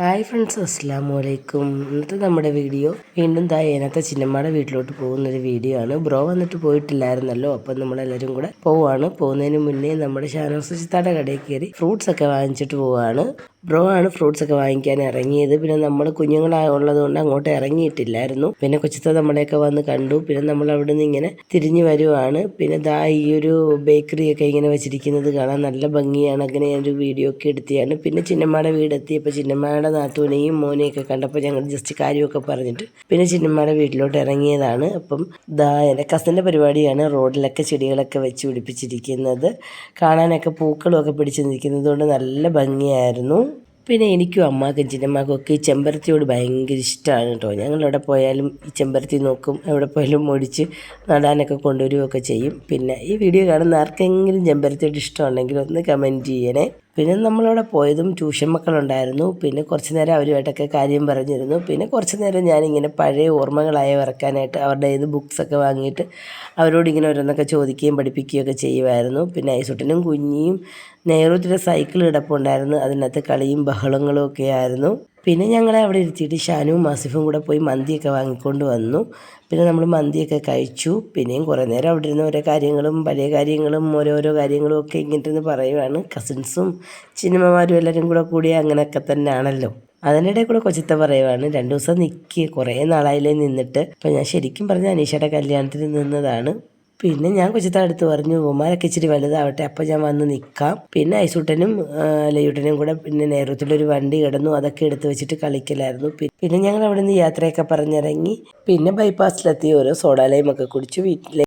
Hi friends അസ്സാം വലൈക്കും ഇന്നത്തെ നമ്മുടെ വീഡിയോ വീണ്ടും താ ഏനത്തെ ചിന്നമ്മയുടെ വീട്ടിലോട്ട് പോകുന്നൊരു വീഡിയോ ആണ്. ബ്രോ വന്നിട്ട് പോയിട്ടില്ലായിരുന്നല്ലോ അപ്പം നമ്മളെല്ലാവരും കൂടെ പോവാണ്. പോകുന്നതിന് മുന്നേ നമ്മുടെ ഷാനോസ് ചിത്താടെ കടയിൽ കയറി ഫ്രൂട്ട്സ് ഒക്കെ വാങ്ങിച്ചിട്ട് പോവാണ്. ബ്രോ ആണ് ഫ്രൂട്ട്സ് ഒക്കെ വാങ്ങിക്കാൻ ഇറങ്ങിയത്. പിന്നെ നമ്മൾ കുഞ്ഞുങ്ങളായുള്ളത് കൊണ്ട് അങ്ങോട്ട് ഇറങ്ങിയിട്ടില്ലായിരുന്നു. പിന്നെ കൊച്ചത്തെ നമ്മളെയൊക്കെ വന്ന് കണ്ടു. പിന്നെ നമ്മൾ അവിടെ നിന്ന് ഇങ്ങനെ തിരിഞ്ഞു വരുവാണ്. പിന്നെ ദാ ഈ ഒരു ബേക്കറിയൊക്കെ ഇങ്ങനെ വെച്ചിരിക്കുന്നത് കാണാൻ നല്ല ഭംഗിയാണ്. അങ്ങനെ ഞാനൊരു വീഡിയോ ഒക്കെ എടുത്തിയാണ്. പിന്നെ ചിന്നമ്മയുടെ വീടെത്തിയപ്പോൾ ചിന്നമ്മയുടെ നാത്തൂനെയും മോനെയൊക്കെ കണ്ടപ്പോൾ ഞങ്ങൾ ജസ്റ്റ് കാര്യമൊക്കെ പറഞ്ഞിട്ട് പിന്നെ ചിന്നമ്മയുടെ വീട്ടിലോട്ട് ഇറങ്ങിയതാണ്. അപ്പം ദാ എന്റെ കസിന്റെ പരിപാടിയാണ്. റോഡിലൊക്കെ ചെടികളൊക്കെ വെച്ച് പിടിപ്പിച്ചിരിക്കുന്നത്. കാണാനൊക്കെ പൂക്കളൊക്കെ പിടിച്ച് നിൽക്കുന്നത് കൊണ്ട് നല്ല ഭംഗിയായിരുന്നു. പിന്നെ എനിക്കും അമ്മാക്കും ചിന്നമ്മാക്കും ഒക്കെ ഈ ചെമ്പരത്തിയോട് ഭയങ്കര ഇഷ്ടമാണ് കേട്ടോ. ഞങ്ങൾ എവിടെ പോയാലും ഈ ചെമ്പരത്തി നോക്കും എവിടെ പോയാലും ഒടിച്ച് നടാനൊക്കെ കൊണ്ടുവരികയൊക്കെ ചെയ്യും. പിന്നെ ഈ വീഡിയോ കാണുന്ന ആർക്കെങ്കിലും ചെമ്പരത്തിയോട് ഇഷ്ടമുണ്ടെങ്കിൽ ഒന്ന് കമന്റ് ചെയ്യണേ. പിന്നെ നമ്മളവിടെ പോയതും ട്യൂഷൻ മക്കളുണ്ടായിരുന്നു. പിന്നെ കുറച്ച് നേരം അവരുമായിട്ടൊക്കെ കാര്യം പറഞ്ഞിരുന്നു. പിന്നെ കുറച്ച് നേരം ഞാനിങ്ങനെ പഴയ ഓർമ്മകളായ വറക്കാനായിട്ട് അവരുടെ ഇത് ബുക്സൊക്കെ വാങ്ങിയിട്ട് അവരോട് ഇങ്ങനെ ഓരോന്നൊക്കെ ചോദിക്കുകയും പഠിപ്പിക്കുകയൊക്കെ ചെയ്യുമായിരുന്നു. പിന്നെ ഐസുട്ടനും കുഞ്ഞിയും നെഹ്റുത്തിന്റെ സൈക്കിൾ കിടപ്പുണ്ടായിരുന്നു അതിനകത്ത് കളിയും ബഹളങ്ങളും ഒക്കെ ആയിരുന്നു. പിന്നെ ഞങ്ങളെ അവിടെ ഇരുത്തിയിട്ട് ഷാനുവും മാസിഫും കൂടെ പോയി മന്തിയൊക്കെ വാങ്ങിക്കൊണ്ട് വന്നു. പിന്നെ നമ്മൾ മന്തിയൊക്കെ കഴിച്ചു. പിന്നെയും കുറേ നേരം അവിടെ ഇരുന്ന് ഓരോ കാര്യങ്ങളും പല കാര്യങ്ങളും ഓരോരോ കാര്യങ്ങളും ഒക്കെ നിന്ന് പറയുവാണ്. കസിൻസും സിനിമമാരും എല്ലാവരും കൂടെ കൂടി അങ്ങനെയൊക്കെ തന്നെ ആണല്ലോ അതിനിടെ കൂടെ കൊച്ചിത്ത പറയുവാണ് രണ്ട് ദിവസം നിൽക്കി കുറേ നാളായില്ലേ നിന്നിട്ട്. അപ്പം ഞാൻ ശരിക്കും പറഞ്ഞ അനീഷയുടെ കല്യാണത്തിന് നിന്നതാണ്. പിന്നെ ഞാൻ കൊച്ചിത്ത അടുത്ത് പറഞ്ഞു ഉമാരൊക്കെ ഇച്ചിരി വലുതാവട്ടെ അപ്പം ഞാൻ വന്ന് നിൽക്കാം പിന്നെ ഐസൂട്ടനും ലയൂട്ടനും കൂടെ പിന്നെ നേരത്തിലൊരു വണ്ടി കിടന്നു അതൊക്കെ എടുത്ത് വെച്ചിട്ട് കളിക്കലായിരുന്നു. പിന്നെ ഞങ്ങൾ അവിടെ നിന്ന് യാത്രയൊക്കെ പറഞ്ഞിറങ്ങി പിന്നെ ബൈപ്പാസിലെത്തി ഓരോ സോഡാലയും ഒക്കെ കുടിച്ച് വീട്ടിലെ